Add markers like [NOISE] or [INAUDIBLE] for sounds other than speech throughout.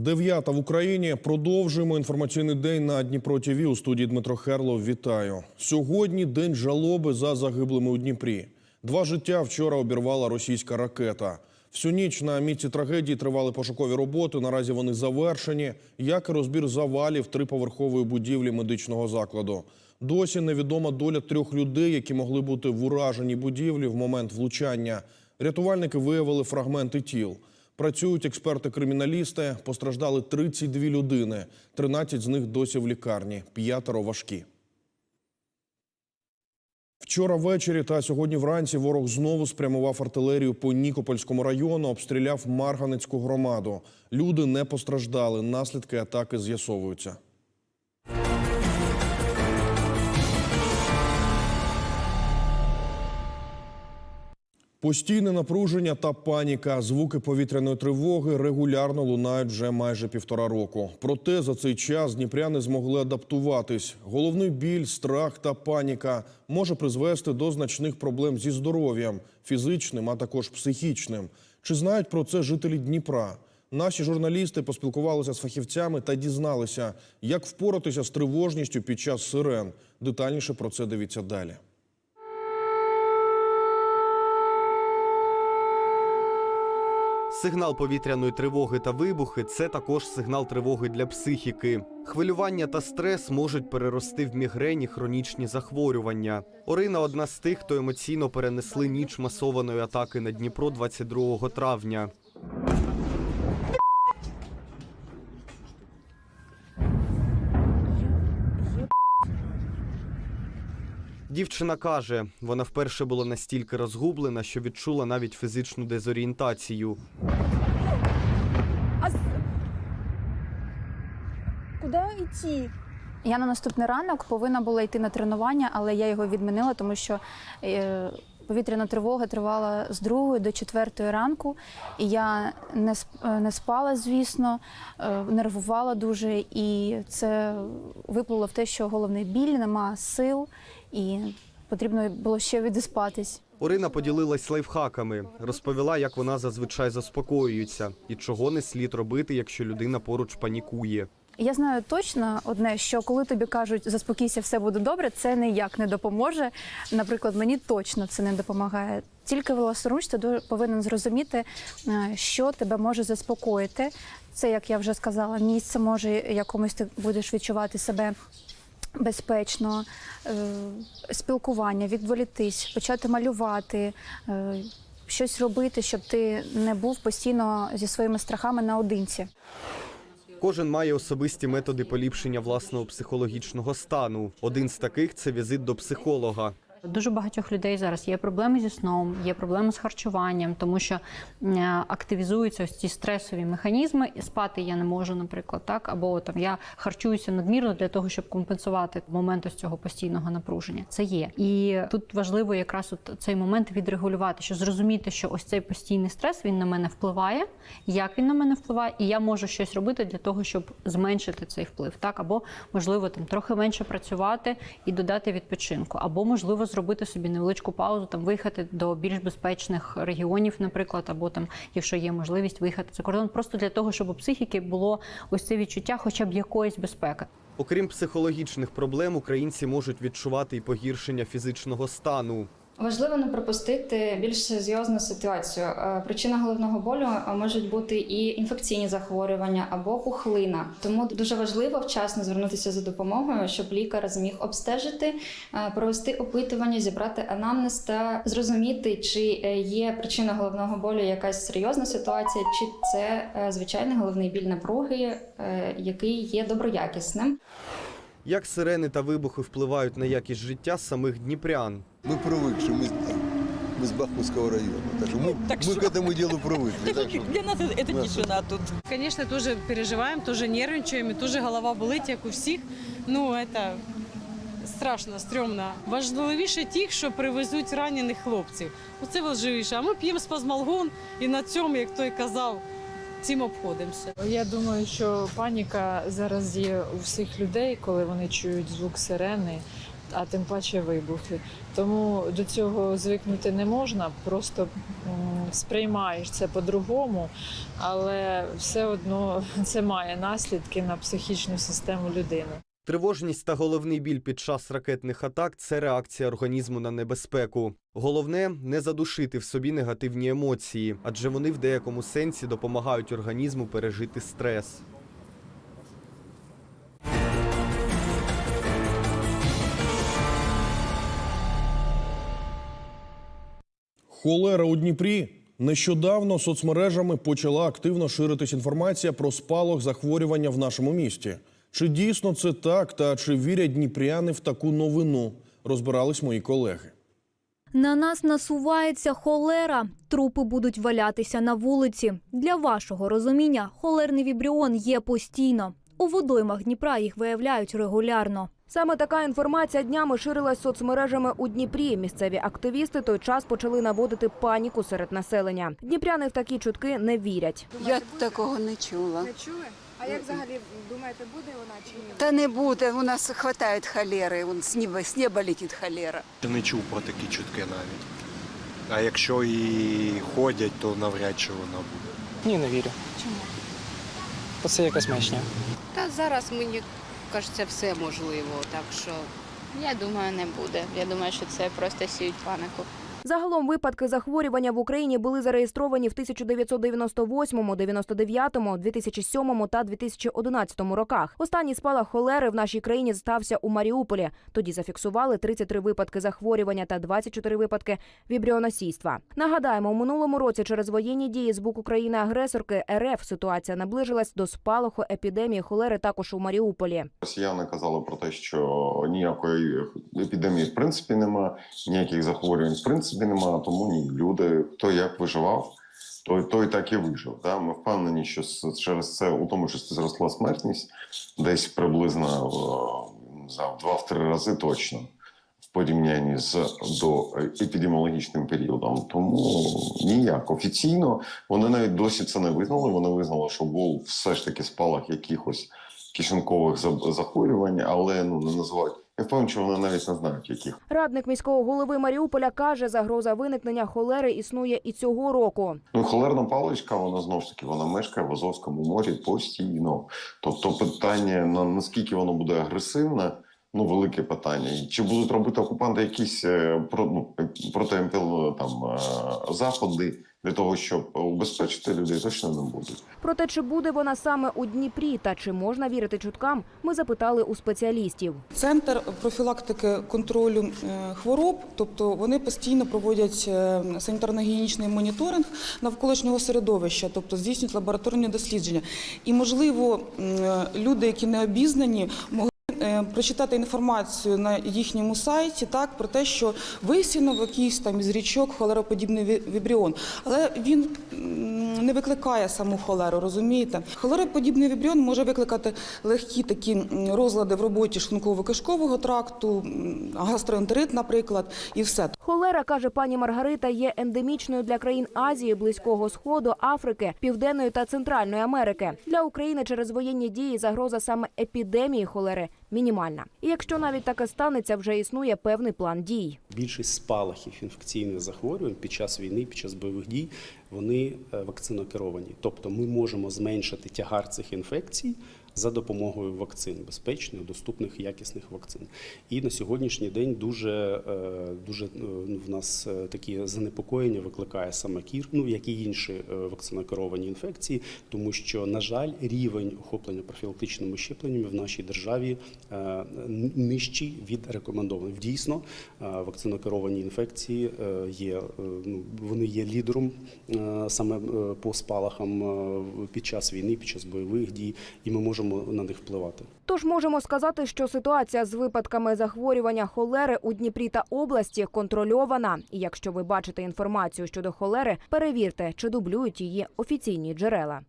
Дев'ята в Україні. Продовжуємо інформаційний день на Дніпро ТВ. У студії Дмитро Херлов. Вітаю. Сьогодні день жалоби за загиблими у Дніпрі. Два життя вчора обірвала російська ракета. Всю ніч на місці трагедії тривали пошукові роботи. Наразі вони завершені. Як і розбір завалів триповерхової будівлі медичного закладу. Досі невідома доля трьох людей, які могли бути в ураженій будівлі в момент влучання. Рятувальники виявили фрагменти тіл. Працюють експерти-криміналісти. Постраждали 32 людини. 13 з них досі в лікарні, п'ятеро важкі. Вчора ввечері та сьогодні вранці ворог знову спрямував артилерію по Нікопольському району, обстріляв Марганецьку громаду. Люди не постраждали. Наслідки атаки з'ясовуються. Постійне напруження та паніка, звуки повітряної тривоги регулярно лунають вже майже півтора року. Проте за цей час дніпряни змогли адаптуватись. Головний біль, страх та паніка може призвести до значних проблем зі здоров'ям, фізичним, а також психічним. Чи знають про це жителі Дніпра? Наші журналісти поспілкувалися з фахівцями та дізналися, як впоратися з тривожністю під час сирен. Детальніше про це дивіться далі. Сигнал повітряної тривоги та вибухи це також сигнал тривоги для психіки. Хвилювання та стрес можуть перерости в мігрені хронічні захворювання. Орина одна з тих, хто емоційно перенесли ніч масованої атаки на Дніпро 22 травня. Дівчина каже, вона вперше була настільки розгублена, що відчула навіть фізичну дезорієнтацію. А куда идти? Я на наступний ранок повинна була йти на тренування, але я його відмінила, тому що е, повітряна тривога тривала з 2 до 4 ранку. І я не, сп- е, не спала, звісно, е, нервувала дуже. І це виплило в те, що головний біль, нема сил, і потрібно було ще відіспатись. Орина поділилась лайфхаками, розповіла, як вона зазвичай заспокоюється і чого не слід робити, якщо людина поруч панікує. Я знаю точно одне, що коли тобі кажуть заспокійся, все буде добре, це ніяк не допоможе. Наприклад, мені точно це не допомагає. Тільки власноруч ти повинен зрозуміти, е, що тебе може заспокоїти. Це, як я вже сказала, місце може якомусь ти будеш відчувати себе. Безпечно е, спілкування, відволітись, почати малювати, е, щось робити, щоб ти не був постійно зі своїми страхами наодинці. Кожен має особисті методи поліпшення власного психологічного стану. Один з таких це візит до психолога. Дуже багатьох людей зараз є проблеми зі сном, є проблеми з харчуванням, тому що е, активізуються ось ці стресові механізми. Спати я не можу, наприклад, так або там я харчуюся надмірно для того, щоб компенсувати момент ось цього постійного напруження. Це є, і тут важливо якраз от цей момент відрегулювати, що зрозуміти, що ось цей постійний стрес він на мене впливає, як він на мене впливає, і я можу щось робити для того, щоб зменшити цей вплив, так або можливо там трохи менше працювати і додати відпочинку, або можливо зробити собі невеличку паузу, там виїхати до більш безпечних регіонів, наприклад, або там, якщо є можливість, виїхати за кордон, просто для того, щоб у психіки було ось це відчуття, хоча б якоїсь безпеки. Окрім психологічних проблем, українці можуть відчувати і погіршення фізичного стану. Важливо не пропустити більш серйозну ситуацію. Е, Причина головного болю е, можуть бути і інфекційні захворювання або пухлина. Тому дуже важливо вчасно звернутися за допомогою, щоб лікар зміг обстежити, е, провести опитування, зібрати анамнез та зрозуміти, чи є причина головного болю якась серйозна ситуація, чи це звичайний головний біль напруги, який є доброякісним. Як сирени та вибухи впливають на якість життя самих дніпрян? Мы привыкшие, мы, мы с Бахмутского района. Так что мы, Так мы что? к этому делу привыкли. Так что Для нас это Да. тишина тут. Конечно, тоже переживаем, тоже нервничаем, і тоже голова болить, як у всіх. Ну, это страшно, стрьомно. Важливіше тих, що привезуть ранених хлопців. Оце важливіше. А ми п'ємо спазмалгон і на цьому, як той казав, цим обходимося. Я думаю, що паніка зараз є у всіх людей, коли вони чують звук сирени. а тим паче вибухи. Тому до цього звикнути не можна, просто сприймаєш це по-другому, але все одно [LAUGHS] це має наслідки на психічну систему людини. Тривожність та головний біль під час ракетних атак це реакція організму на небезпеку. Головне не задушити в собі негативні емоції, адже вони в деякому сенсі допомагають організму пережити стрес. Холера у Дніпрі. Нещодавно соцмережами почала активно ширитись інформація про спалах захворювання в нашому місті. Чи дійсно це так, та чи вірять дніпряни в таку новину? Розбирались мої колеги. На нас насувається холера. Трупи будуть валятися на вулиці. Для вашого розуміння, холерний вібріон є постійно. У водоймах Дніпра їх виявляють регулярно. Саме така інформація днями ширилась соцмережами у Дніпрі. Місцеві активісти той час почали наводити паніку серед населення. Дніпряни в такі чутки не вірять. Я такого не чула. Не чули? А як взагалі думаєте, буде вона чи ні? Та не буде, у нас вистачає холери, он з неба, з неба летить холера. Я не чув про такі чутки навіть. А якщо і ходять, то навряд чи вона буде. Ні, не вірю. Чому? Бо це якась маячня. Та зараз мені кажеться все можливо, так що я думаю, не буде. Я думаю, що це просто сіють панику. Загалом випадки захворювання в Україні були зареєстровані в 1998, 99, 2007 та 2011 роках. Останній спалах холери в нашій країні стався у Маріуполі. Тоді зафіксували 33 випадки захворювання та 24 випадки вібріоносійства. Нагадаємо, у минулому році через воєнні дії з боку країни-агресорки РФ ситуація наближилась до спалаху епідемії холери також у Маріуполі. Росіяни казали про те, що ніякої епідемії в принципі нема, ніяких захворювань в принципі нема. Тому ні, люди хто як виживав, той той так і вижив. Да? Ми впевнені, що через це у тому числі зросла смертність десь приблизно е, в два-три рази точно. В порівнянні з до епідеміологічним періодом, тому ніяк офіційно вони навіть досі це не визнали. Вони визнали, що був все ж таки спалах якихось кишенькових заб- захворювань, але ну не називають. Я впевнений, що вони навіть не знають, яких. Радник міського голови Маріуполя каже, загроза виникнення холери існує і цього року. Ну, холерна паличка, вона знову ж таки вона мешкає в Азовському морі постійно. Тобто, питання на наскільки воно буде агресивне, ну велике питання. Чи будуть робити окупанти якісь е, ну протиемпіл там е, заходи для того, щоб убезпечити людей, точно не будуть. Проте, чи буде вона саме у Дніпрі та чи можна вірити чуткам, ми запитали у спеціалістів. Центр профілактики контролю е, хвороб, тобто вони постійно проводять санітарно-гігієнічний моніторинг навколишнього середовища, тобто здійснюють лабораторні дослідження. І можливо, люди, які не обізнані, могли прочитати інформацію на їхньому сайті так про те, що висінув якийсь там із річок холероподібний вібріон, але він не викликає саму холеру, розумієте? Холероподібний вібріон може викликати легкі такі розлади в роботі шлунково-кишкового тракту, гастроентерит, наприклад, і все. Холера, каже пані Маргарита, є ендемічною для країн Азії, Близького Сходу, Африки, Південної та Центральної Америки. Для України через воєнні дії загроза саме епідемії холери мінімальна. І якщо навіть таке станеться, вже існує певний план дій. Більшість спалахів інфекційних захворювань під час війни, під час бойових дій, вони е, вакцинокеровані. Тобто ми можемо зменшити тягар цих інфекцій за допомогою вакцин, безпечних, доступних, якісних вакцин. І на сьогоднішній день дуже, е, дуже е, в нас е, такі занепокоєння викликає саме кір, ну як і інші вакцинокеровані інфекції, тому що, на жаль, рівень охоплення профілактичними щепленнями в нашій державі нижчий від рекомендованих. Дійсно, вакцинокеровані інфекції є ну вони є лідером саме по спалахам під час війни, під час бойових дій, і ми можемо на них впливати. Тож можемо сказати, що ситуація з випадками захворювання холери у Дніпрі та області контрольована. І якщо ви бачите інформацію щодо холери, перевірте, чи дублюють її офіційні джерела.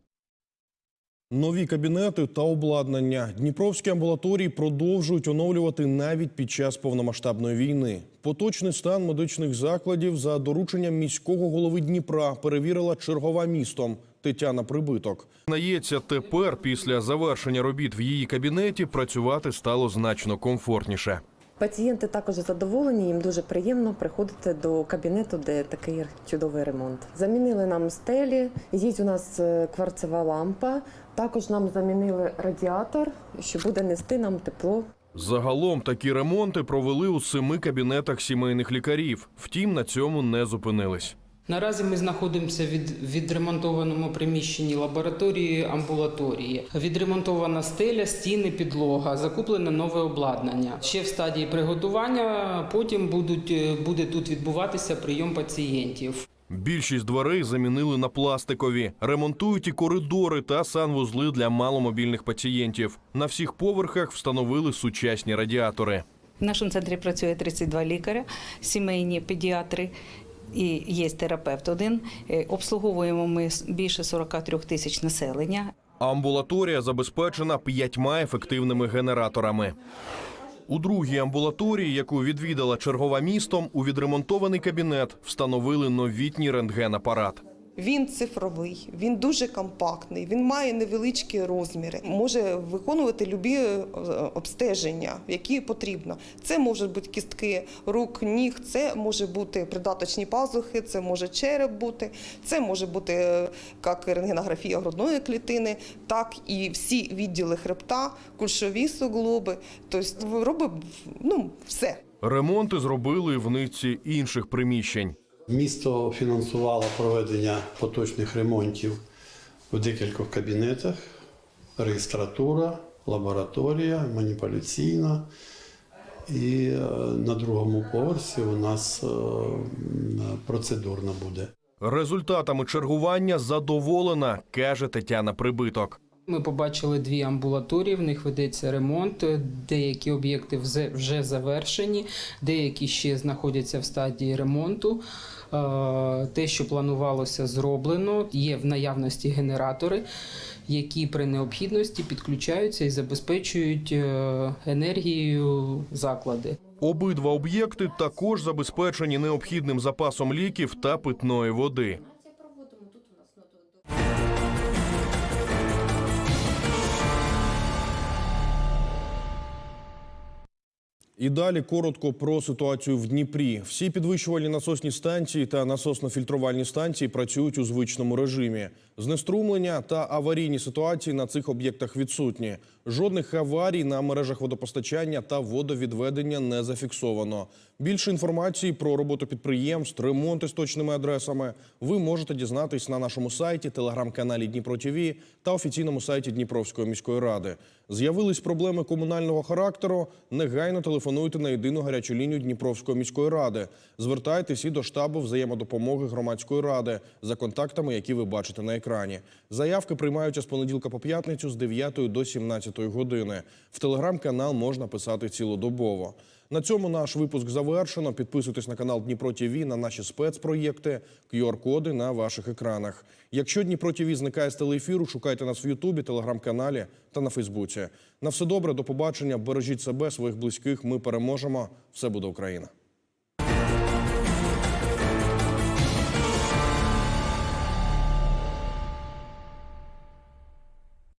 Нові кабінети та обладнання Дніпровські амбулаторії продовжують оновлювати навіть під час повномасштабної війни. Поточний стан медичних закладів за дорученням міського голови Дніпра перевірила чергова містом Тетяна Прибиток. Знається, тепер після завершення робіт в її кабінеті працювати стало значно комфортніше. Пацієнти також задоволені, їм дуже приємно приходити до кабінету, де такий чудовий ремонт. Замінили нам стелі, є у нас е, кварцева лампа. Також нам замінили радіатор, що буде нести нам тепло. Загалом такі ремонти провели у семи кабінетах сімейних лікарів. Втім, на цьому не зупинились. Наразі ми знаходимося від відремонтованому приміщенні лабораторії амбулаторії. Відремонтована стеля, стіни, підлога, закуплене нове обладнання. Ще в стадії приготування. Потім будуть е, буде тут відбуватися прийом пацієнтів. Більшість дверей замінили на пластикові, ремонтують і коридори та санвузли для маломобільних пацієнтів. На всіх поверхах встановили сучасні радіатори. В нашому центрі працює 32 лікаря, сімейні педіатри і є терапевт один. Е, Обслуговуємо ми більше 43 тисяч населення. Амбулаторія забезпечена п'ятьма ефективними генераторами. У другій амбулаторії, яку відвідала чергова містом, у відремонтований кабінет встановили новітній рентген-апарат. Він цифровий, він дуже компактний, він має невеличкі розміри, може виконувати любі е, обстеження, які потрібно. Це можуть бути кістки рук, ніг, це може бути придаточні пазухи, це може череп бути, це може бути е, як рентгенографія грудної клітини, так і всі відділи хребта, кульшові суглоби. Тобто робить ну, все. Ремонти зробили в низці інших приміщень. Місто фінансувало проведення поточних ремонтів у декількох кабінетах: реєстратура, лабораторія, маніпуляційна. І е, на другому поверсі у нас е, процедурна буде. Результатами чергування задоволена, каже Тетяна Прибиток. Ми побачили дві амбулаторії, в них ведеться ремонт. Деякі об'єкти вже завершені, деякі ще знаходяться в стадії ремонту. Е, Те, що планувалося, зроблено. Є в наявності генератори, які при необхідності підключаються і забезпечують е, енергією заклади. Обидва об'єкти також забезпечені необхідним запасом ліків та питної води. І далі коротко про ситуацію в Дніпрі. Всі підвищувальні насосні станції та насосно-фільтрувальні станції працюють у звичному режимі. Знеструмлення та аварійні ситуації на цих об'єктах відсутні. Жодних аварій на мережах водопостачання та водовідведення не зафіксовано. Більше інформації про роботу підприємств, ремонти з точними адресами ви можете дізнатись на нашому сайті, телеграм-каналі Дніпро ТВ та офіційному сайті Дніпровської міської ради. З'явились проблеми комунального характеру. Негайно телефонуйте на єдину гарячу лінію Дніпровської міської ради. Звертайтесь і до штабу взаємодопомоги громадської ради за контактами, які ви бачите на екрані. Заявки приймаються з понеділка по п'ятницю з 9 до 17 години. В телеграм-канал можна писати цілодобово. На цьому наш випуск завершено. Підписуйтесь на канал Дніпро ТВ, на наші спецпроєкти, QR-коди на ваших екранах. Якщо Дніпро ТВ зникає з телеефіру, шукайте нас в Ютубі, телеграм-каналі та на Фейсбуці. На все добре, до побачення. Бережіть себе, своїх близьких. Ми переможемо. Все буде Україна.